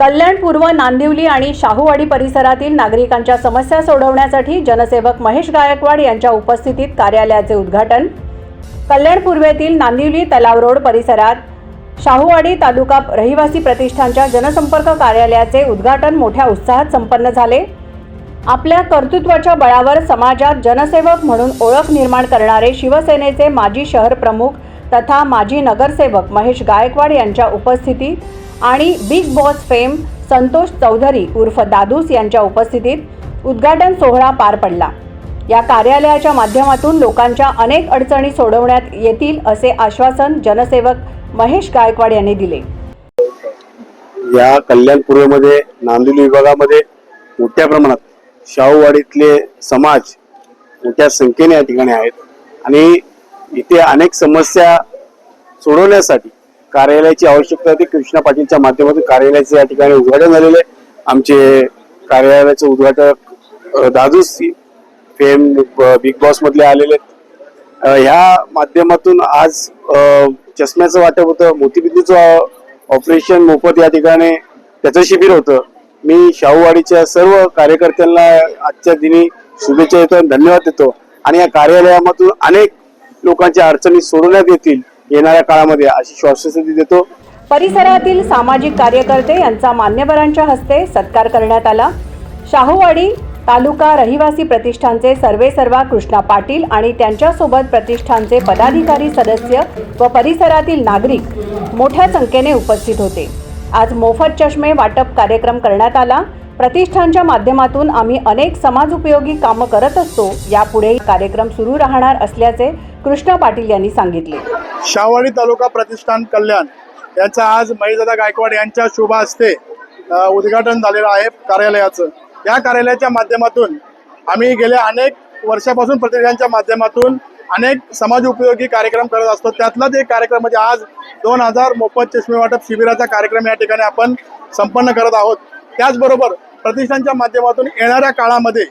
कल्याणपूर्व नांदिवली आणि शाहूवाडी परिसरातील नागरिकांच्या समस्या सोडवण्यासाठी जनसेवक महेश गायकवाड यांच्या उपस्थितीत कार्यालयाचे उद्घाटन. कल्याण पूर्वेतील नांदिवली तलाव रोड परिसरात शाहूवाडी तालुका रहिवासी प्रतिष्ठानच्या जनसंपर्क कार्यालयाचे उद्घाटन मोठ्या उत्साहात संपन्न झाले. आपल्या कर्तृत्वाच्या बळावर समाजात जनसेवक म्हणून ओळख निर्माण करणारे शिवसेनेचे माजी शहर प्रमुख तथा माजी नगरसेवक महेश गायकवाड यांच्या उपस्थितीत आणि Bigg Boss fame Santosh Chaudhari उर्फ दादूस यांच्या उपस्थितीत उद्घाटन सोहळा पार पडला. या कार्यालयाच्या माध्यमातून लोकांच्या अनेक अडचणी सोडवण्यात येतील असे आश्वासन जनसेवक महेश गायकवाड यांनी दिले. या कल्याण पूर्वेमध्ये नांदिवली विभागामध्ये मोठ्या प्रमाणात शाहूवाडीतले समाज मोठ्या संख्येने या ठिकाणी आहेत. आणि इथे अनेक समस्या सोडवण्यासाठी कार्यालयाची आवश्यकता होती. कृष्णा पाटीलच्या माध्यमातून कार्यालयाचे या ठिकाणी उद्घाटन झालेले आमचे कार्यालयाचे उद्घाटक Dadu Dadus fame big boss मधले आलेले ह्या माध्यमातून आज चष्म्याचं वाटप होतं. मोतीबिंदूचं ऑपरेशन मोफत या ठिकाणी त्याचं शिबिर होतं. मी शाहूवाडीच्या सर्व कार्यकर्त्यांना आजच्या दिनी शुभेच्छा देतो आणि धन्यवाद देतो. आणि या कार्यालयामधून अनेक लोकांच्या अडचणी सोडवण्यात येतील. येणाऱ्या काळामध्ये अशी श्वासस्थिती देतो. परिसरातील सामाजिक कार्यकर्ते यांचा मान्यवरांच्या हस्ते सत्कार करण्यात आला. शाहूवाडी तालुका रहिवासी प्रतिष्ठानचे सर्वे सर्वा कृष्णा पाटील आणि त्यांच्यासोबत प्रतिष्ठानचे पदाधिकारी सदस्य व परिसरातील नागरिक मोठ्या संख्येने उपस्थित होते. आज मोफत चष्मे वाटप कार्यक्रम करण्यात आला. प्रतिष्ठानच्या माध्यमातून आम्ही अनेक समाजोपयोगी कामं करत असतो. यापुढेही कार्यक्रम सुरू राहणार असल्याचे कृष्णा पाटील यांनी सांगितले. शाहवाडी तालुका प्रतिष्ठान कल्याण याचं आज महेशदादा गायकवाड यांच्या शुभ हस्ते उद्घाटन झालेलं आहे कार्यालयाचं. या कार्यालयाच्या माध्यमातून आम्ही गेल्या अनेक वर्षापासून प्रतिनिधींच्या माध्यमातून अनेक समाज उपयोगी कार्यक्रम करत असतो. त्यातलाच एक कार्यक्रम म्हणजे आज दोन हजार मोफत चष्मे वाटप शिबिराचा कार्यक्रम या ठिकाणी आपण संपन्न करत आहोत. त्याचबरोबर प्रतिष्ठानच्या माध्यमातून येणाऱ्या काळामध्ये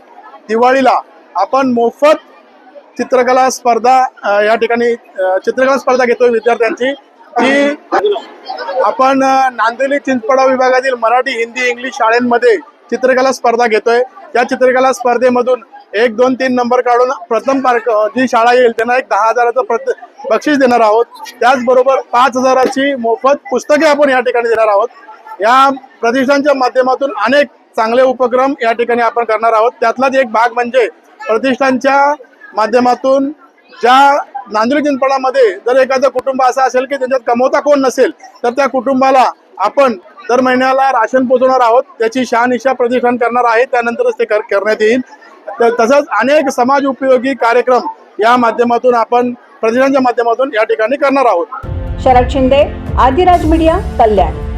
दिवाळीला आपण मोफत चित्रकला स्पर्धा या ठिकाणी चित्रकला स्पर्धा घेतोय विद्यार्थ्यांची. की आपण नांदेली चिंचपडा विभागातील मराठी हिंदी इंग्लिश शाळांमध्ये चित्रकला स्पर्धा घेतोय. या चित्रकला स्पर्धेमधून एक दोन तीन नंबर काढून प्रथम पार्क जी शाळा येईल त्यांना एक दहा हजाराचं प्रत बक्षीस देणार आहोत. त्याचबरोबर पाच हजाराची मोफत पुस्तके आपण या ठिकाणी देणार आहोत. या प्रतिष्ठानच्या माध्यमातून अनेक चांगले उपक्रम या ठिकाणी आपण करणार आहोत. त्यातलाच एक भाग म्हणजे प्रतिष्ठानच्या माध्यमातून ज्या नांदेड जिंतपाडामध्ये जर एखादं कुटुंब असं असेल की त्यांच्यात कमवता कोण नसेल तर त्या कुटुंबाला आपण दर महिन्याला राशन पोचवणार आहोत. त्याची शहानिशा प्रतिष्ठान करणार आहे. त्यानंतरच ते कर- करण्यात येईल. तर तसंच अनेक समाज उपयोगी कार्यक्रम या माध्यमातून आपण प्रतिष्ठानच्या माध्यमातून या ठिकाणी करणार आहोत. शरद शिंदे आदिराज मीडिया कल्याण.